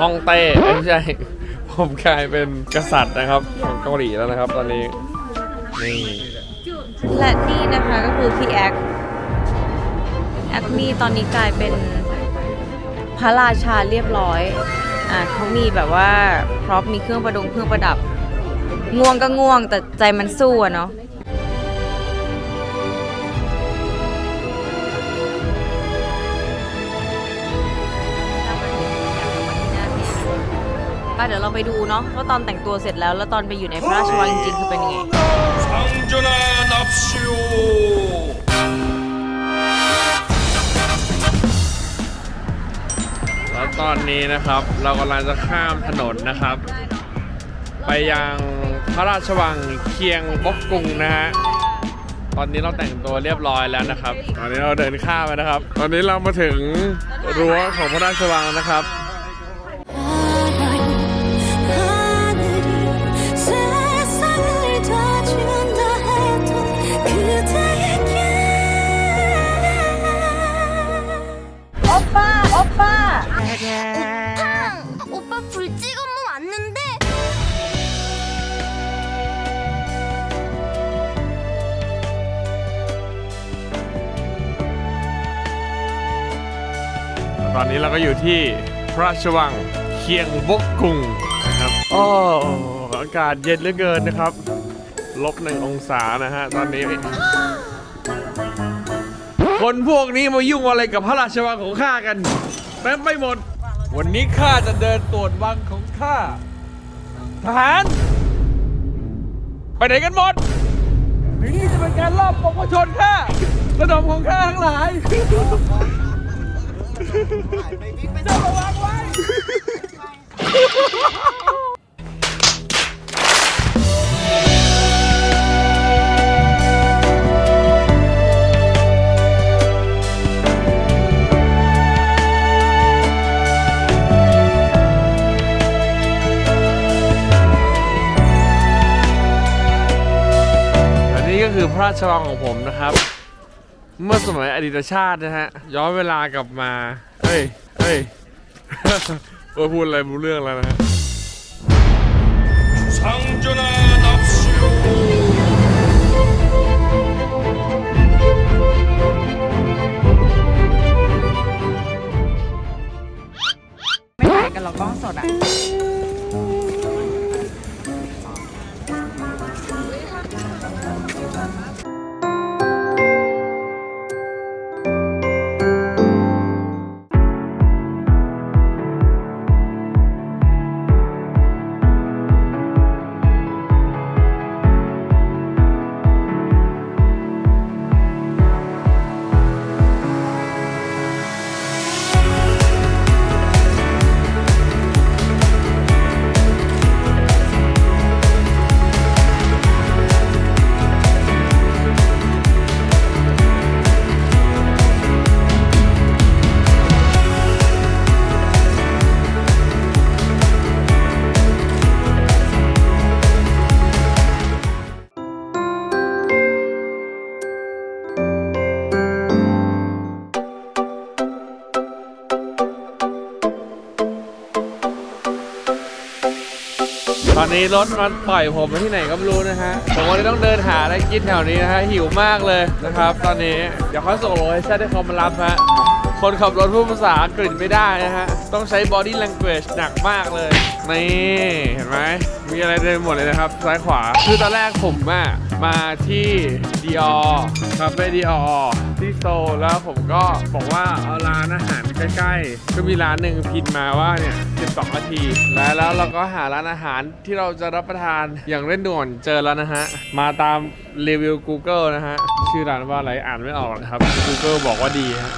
ฮ่องเต้ไม่ใช่ ผมกลายเป็นกษัตริย์นะครับ ของเกาหลีแล้วนะครับ ตอนนี้ นี่และนี่นะคะก็คือพี่แอคแอคนี่ตอนนี้กลายเป็นพระราชาเรียบร้อย อ่าเขามีแบบว่าพร็อพมีเครื่องประดงเครื่องประดับ ง่วงก็ง่วงแต่ใจมันสู้อะเนาะ เดี๋ยวเราไปดูเนาะว่าตอนแต่งตัวเสร็จแล้ว แล้วตอนไปอยู่ในพระราชวังจริงๆคือเป็นยังไง 상전하납시오. แล้วตอนนี้นะครับ เรากำลังจะข้ามถนนนะครับ ไปยังพระราชวังเคียงบกกุงนะฮะ ตอนนี้เราแต่งตัวเรียบร้อยแล้วนะครับ ตอนนี้เราเดินข้ามไปนะครับ ตอนนี้เรามาถึงรั้วของพระราชวังนะครับ 오빠 불찍어머 왔는데 ตอนนี้เราก็อยู่ที่พระราชวังเคียงบกกุงนะครับโอ้อากาศเย็นเหลือเกินนะครับ ลบหนึ่งองศานะฮะ ตอนนี้ คนพวกนี้มายุ่งอะไรกับพระราชวังของข้ากันเต็มไม่หมด วันนี้ข้าจะเดินตรวจวังของข้า ทหาร ไปไหนกันหมด นี่จะเป็นการลอบปกชนข้าระดมของข้าทั้งหลายจะระวังไว้็คือพระราชวังของผมนะครับ เมื่อสมัยอดีตชาตินะฮะ ย้อนเวลากลับมา เอ้ย เอ้ยเออพูดอะไรรู้เรื่องแล้วนะฮะไม่จายกันหรากล้องสดอะ นี้รถมันปล่อยผมไปที่ไหนก็ไม่รู้นะฮะ ผมก็เลยต้องเดินหาอะไรกินแถวนี้นะฮะ หิวมากเลยนะครับ ตอนนี้ เดี๋ยวเขาส่งโลเคชั่นให้เขามารับฮะ คนขับรถพูดภาษาอังกฤษไม่ได้นะฮะ ต้องใช้ body language หนักมากเลย นี่ เห็นไหม มีอะไรเต็มหมดเลยนะครับ ซ้ายขวา คือตอนแรกผมอะ มาที่ดีออคาเฟ่ดีออที่โซลแล้วผมก็บอกว่าเอาร้านอาหารใกล้ๆ ก็มีร้านหนึ่งพินมาว่าเนี่ย 12 นาที แล้วแล้วเราก็หาร้านอาหารที่เราจะรับประทานอย่างเร่งด่วนเจอแล้วนะฮะ มาตามรีวิว Google นะฮะ ชื่อร้านว่าอะไรอ่านไม่ออกนะครับ Google บอกว่าดีฮะ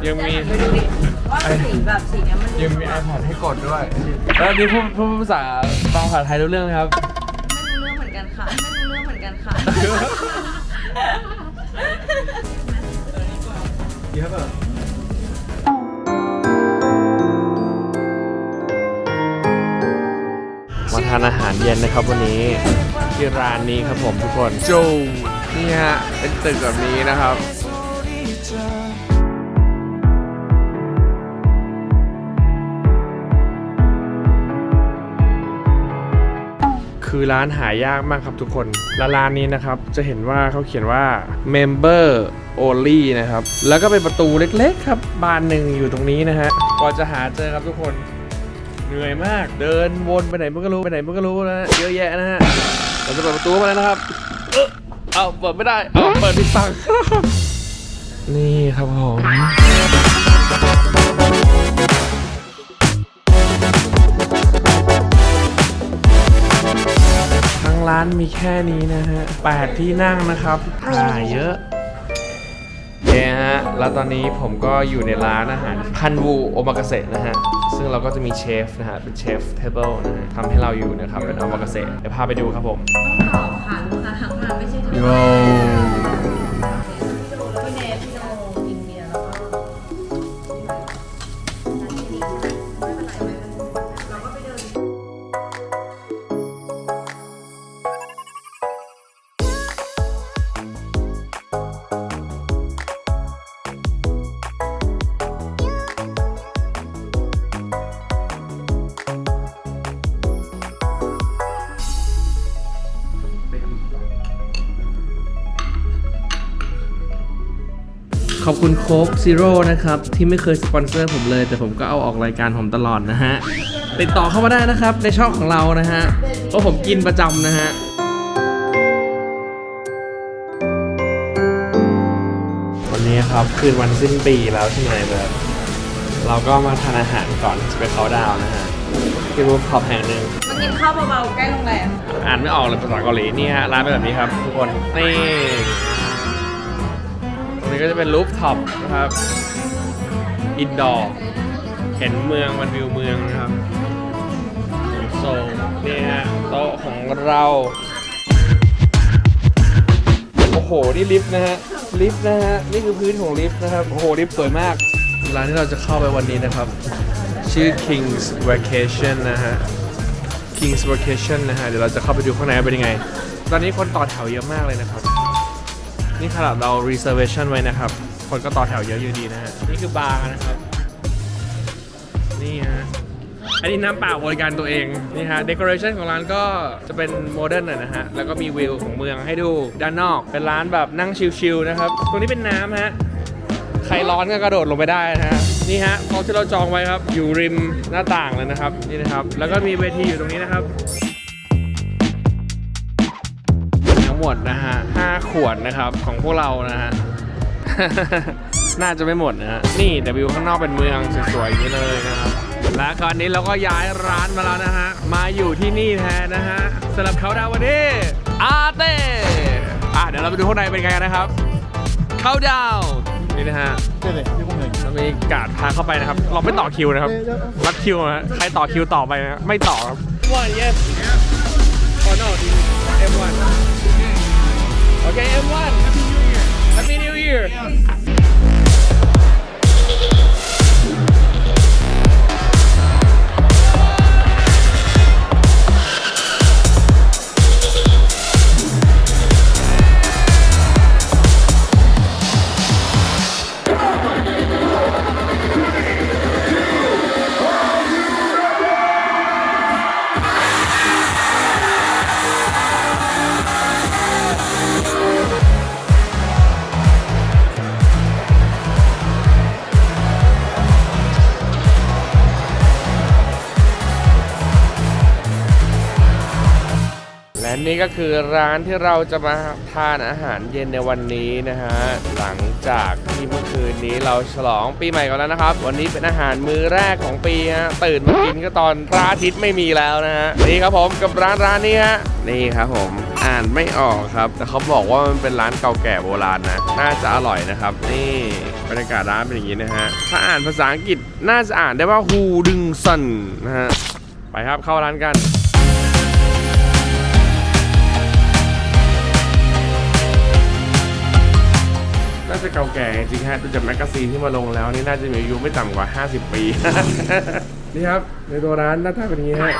เดี๋ยวยังมีไปดูดิว่าสีแบบสีเนี้ยมันยังมี iPad ให้กดด้วย แล้วนี่พูดพูดภาษาฟังภาษาไทยรู้เรื่องไหมครับไม่รู้เรื่องเหมือนกันค่ะ ไม่รู้เรื่องเหมือนกันค่ะมาทานอาหารเย็นนะครับวันนี้ที่ร้านนี้ครับผมทุกคนโจนี่ฮะ เป็นตึกแบบนี้นะครับ คือร้านหายากมากครับทุกคนและร้านนี้นะครับจะเห็นว่าเขาเขียนว่า member only นะครับ แล้วก็เป็นประตูเล็ก ๆ ครับ บานหนึ่งอยู่ตรงนี้นะฮะกว่าจะหาเจอครับทุกคนเหนื่อยมาก เดินวนไปไหนมันก็รู้ไปไหนมันก็รู้นะฮะเยอะแยะนะฮะเราจะเปิดประตูมาแล้วนะครับเออเอาเปิดไม่ได้เอาเปิดผิดฝั่งนี่ครับผมานมีแค่นี้นะฮะแปดที่นั่งนะครับถ่ายเยอะโอเคฮะ แล้วตอนนี้ผมก็อยู่ในร้านอาหารพันวูโอมากาเสะนะฮะ ซึ่งเราก็จะมีเชฟนะฮะ เป็นเชฟเทเบิลนะฮะทำให้เราอยู่นะครับ เป็นโอมากาเสะเดี๋ยวพาไปดูครับผมต้องตอบค่ะ ลูกค้าทั้งงานไม่ใช่ทั้งโย ขอบคุณโค้กซีโร่นะครับ ที่ไม่เคยสปอนเซอร์ผมเลย แต่ผมก็เอาออกรายการผมตลอดนะฮะ ติดต่อเข้ามาได้นะครับ ในช่องของเรานะฮะเพราะผมกินประจำนะฮะวันนี้ครับคืนวันสิ้นปีแล้วใช่ไหมแบบเราก็มาทานอาหารก่อนจะไปเขาน์ดาวน์นะฮะที่รูฟท็อปแห่งหนึ่งมากินข้าวเบาๆใกล้โรงแรมอ่านไม่ออกเลยภาษาเกาหลีนี่ฮะร้านเป็นแบบนี้ครับทุกคนนี่ต รงนี้ก็จะเป็นรูฟท็อปนะครับอินดอร์เห็นเมืองมันวิวเมืองนะครับโซลนี่ฮะโต๊ะของเราโอ้โหนี่ลิฟต์นะฮะลิฟต์นะฮะนี่คือพื้นของลิฟต์นะครับโอ้โหลิฟต์สวยมากร้านที่เราจะเข้าไปวันนี้นะครับ ชื่อ King's Vacation นะฮะ King's Vacation นะฮะเดี๋ยวเราจะเข้าไปดูข้างในเป็นยังไง ตอนนี้คนต่อแถวเยอะมากเลยนะครับ นี่ขนาดเรา reservation ไว้นะครับ คนก็ต่อแถวเยอะอยู่ดีนะฮะ นี่คือบาร์นะครับ นี่ฮะ อันนี้น้ำเปล่าบริการตัวเอง นี่ฮะ decoration ของร้านก็จะเป็นโมเดิร์นหน่อยนะฮะ แล้วก็มีวิวของเมืองให้ดูด้านนอก เป็นร้านแบบนั่งชิลๆนะครับ ตรงนี้เป็นน้ำฮะ ใครร้อนก็กระโดดลงไปได้นะฮะ นี่ฮะโต๊ะที่เราจองไว้ครับ อยู่ริมหน้าต่างเลยนะครับ นี่นะครับ แล้วก็มีเวทีอยู่ตรงนี้นะครับ หมดนะฮะ5ขวดนะครับของพวกเรานะฮะ น่าจะไม่หมดนะฮะ นี่แต่วิวข้างนอกเป็นเมืองสวยๆอย่างนี้เลยนะครับ และคราวนี้เราก็ย้ายร้านมาแล้วนะฮะ มาอยู่ที่นี่แทนนะฮะสำหรับเขาดาววันนี้อาเต้อะเดี๋ยวเราไปดูข้างในเป็นไงกันนะครับ เขาดาวนี่นะฮะเรามีการดพาเข้าไปนะครับ เราไม่ต่อคิวนะครับ รัดคิวนะ ใครต่อคิวต่อไปนะ ไม่ต่อครับ one yes oh no M1 okay M1 Happy New Year. Happy New Year. แนี่ก็คือร้านที่เราจะมาทานอาหารเย็นในวันนี้นะฮะ หลังจากที่เมื่อคืนนี้เราฉลองปีใหม่กันแล้วนะครับ วันนี้เป็นอาหารมื้อแรกของปีฮะ ตื่นมากินก็ตอนพระอาทิตย์ไม่มีแล้วนะฮะ นี่ครับผมกับร้านร้านนี้ฮะ นี่ครับผมออ่านไม่ออกครับ แต่เขาบอกว่ามันเป็นร้านเก่าแก่โบราณนะ น่าจะอร่อยนะครับ นี่บรรยากาศร้านเป็นอย่างนี้นะฮะ ถ้าอ่านภาษาอังกฤษน่าจะอ่านได้ว่าฮูดึงซันนะฮะ ไปครับเข้าร้านกันาจะเก่าแก่จริงๆฮะดูจากแมกกาซีนที่มาลงแล้วนี่น่าจะมีอายุไม่ต่ำกว่า 50 ปี นี่ครับ ในตัวร้านหน้าตาเป็นอย่างนี้ฮะ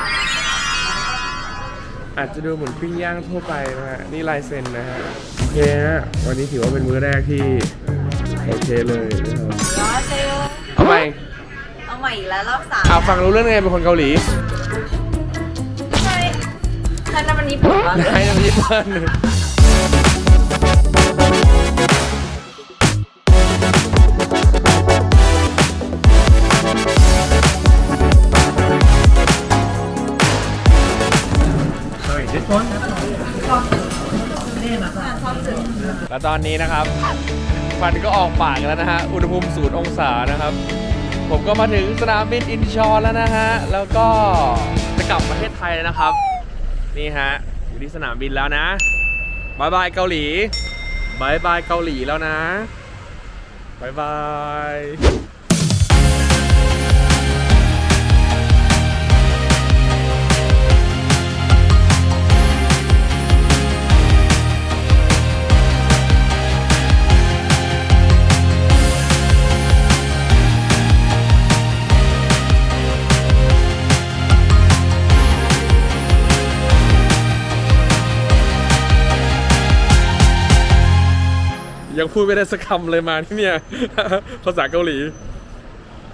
อาจจะดูเหมือนปิ้งย่างทั่วไปนะฮะนี่ลายเซ็นนะฮะโอเคฮะวันนี้ถือว่าเป็นมื้อแรกที่โอเคเลยนะครับยอเซลเอาใหม่เอาใหม่อีกแล้วรอบสามอ่าฟังรู้เรื่องไงเป็นคนเกาหลีใช่ท่านนั้นวันนี้ผมว่าให้น้ำญี่ปุ่น แล้วตอนนี้นะครับฟันก็ออกปากแล้วนะฮะ อุณหภูมิศูนย์องศานะครับ ผมก็มาถึงสนามบินอินชอนแล้วนะฮะ แล้วก็จะกลับประเทศไทยแล้วนะครับ นี่ฮะ อยู่ที่สนามบินแล้วนะบายบายเกาหลีบายบายเกาหลีแล้วนะบายบาย พูดไม่ได้สักคำเลยมาที่เนี่ย ภาษาเกาหลี